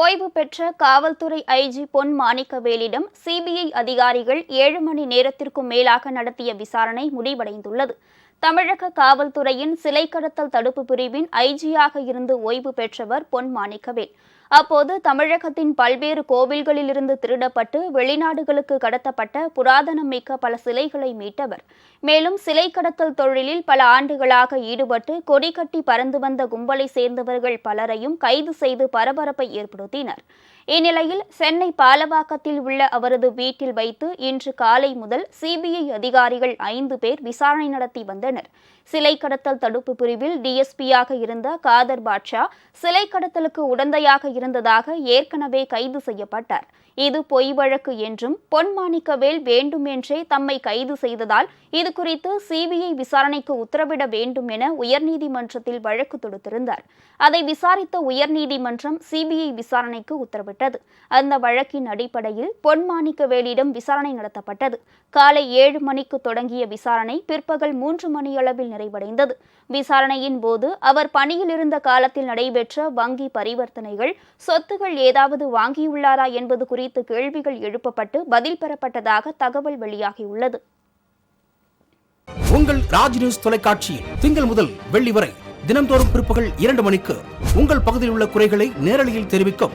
ஓய்வு பெற்ற காவல்துறை ஐஜி பொன் மாணிக்கவேலிடம் சிபிஐ அதிகாரிகள் ஏழு மணி நேரத்திற்கும் மேலாக நடத்திய விசாரணை முடிவடைந்துள்ளது. தமிழக காவல்துறையின் சிலை கடத்தல் தடுப்பு பிரிவின் ஐஜியாக இருந்து ஓய்வு பெற்றவர் பொன் மாணிக்கவேல். அப்போது தமிழகத்தின் பல்வேறு கோவில்களிலிருந்து திருடப்பட்டு வெளிநாடுகளுக்கு கடத்தப்பட்ட புராதனம் மிக்க பல சிலைகளை மீட்டவர். மேலும் சிலை கடத்தல் தொழிலில் பல ஆண்டுகளாக ஈடுபட்டு கொடி கட்டி பறந்து வந்த கும்பலை சேர்ந்தவர்கள் பலரையும் கைது செய்து பரபரப்பை ஏற்படுத்தினர். இந்நிலையில் சென்னை பாலவாக்கத்தில் உள்ள அவரது வீட்டில் வைத்து இன்று காலை முதல் சிபிஐ அதிகாரிகள் ஐந்து பேர் விசாரணை நடத்தி வந்தனர். சிலை கடத்தல் தடுப்பு பிரிவில் டிஎஸ்பியாக இருந்த காதர் பாட்ஷா சிலை கடத்தலுக்கு உடந்தையாக இருந்ததாக ஏற்கனவே கைது செய்யப்பட்டார். இது பொய் வழக்கு என்றும் பொன் மாணிக்கவேல் வேண்டுமென்றே தம்மை கைது செய்ததால் இது குறித்து சிபிஐ விசாரணைக்கு உத்தரவிட வேண்டும் என உயர்நீதிமன்றத்தில் வழக்கு தொடுத்திருந்தார். அதை விசாரித்த உயர்நீதிமன்றம் சிபிஐ விசாரணைக்கு உத்தரவிட்டது. உத்தரவிட்டது அந்த வழக்கின் அடிப்படையில் பொன்மாணிக்கவேலிடம் விசாரணை நடத்தப்பட்டது. காலை ஏழு மணிக்கு தொடங்கிய விசாரணை பிற்பகல் மூன்று மணியளவில் நிறைவடைந்தது. விசாரணையின் போது அவர் பணியில் இருந்த காலத்தில் நடைபெற்ற வங்கி பரிவர்த்தனைகள் சொத்துகள் ஏதாவது வாங்கியுள்ளாரா என்பது குறித்து கேள்விகள் எழுப்பப்பட்டு பதில் பெறப்பட்டதாக தகவல் வெளியாகியுள்ளது. உங்கள் ராஜ் நியூஸ் தொலைக்காட்சியில் திங்கள் முதல் வெள்ளி வரை தினந்தோறும் பிற்பகல் இரண்டு மணிக்கு உங்கள் பகுதியில் உள்ள குறைகளை நேரலையில் தெரிவிக்கும்